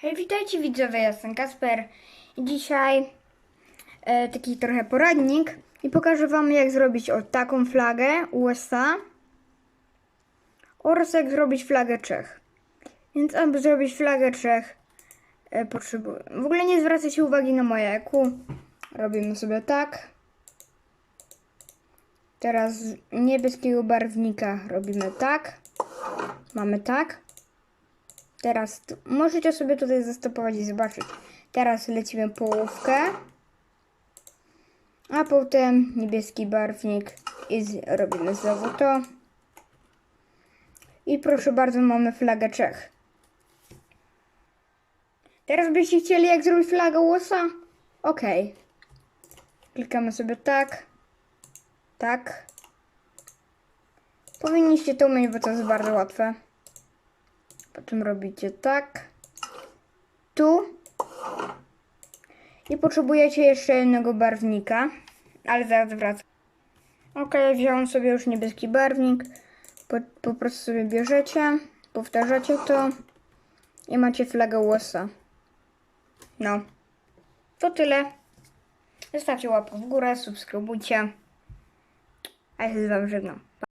Hej, witajcie widzowie, ja jestem Kasper dzisiaj e, taki trochę poradnik i pokażę wam jak zrobić o taką flagę USA oraz jak zrobić flagę Czech. Więc aby zrobić flagę Czech e, potrzebuję... W ogóle nie zwracajcie uwagi na moje EQ. Robimy sobie tak. Teraz niebieskiego barwnika robimy tak. Mamy tak. Teraz możecie sobie tutaj zastopować i zobaczyć. Teraz lecimy połówkę. A potem niebieski barwnik i robimy znowu to. I proszę bardzo, mamy flagę Czech. Teraz byście chcieli jak zrobić flagę USA? Ok. Klikamy sobie tak. Tak. Powinniście to umieć, bo to jest bardzo łatwe. Potem robicie tak. Tu. I potrzebujecie jeszcze jednego barwnika. Ale zaraz wracam. Ok, wziąłem sobie już niebieski barwnik. Po, po prostu sobie bierzecie, powtarzacie to i macie flagę USA. No. To tyle. Zostawcie łapkę w górę, subskrybujcie. A ja się z wami żegnam.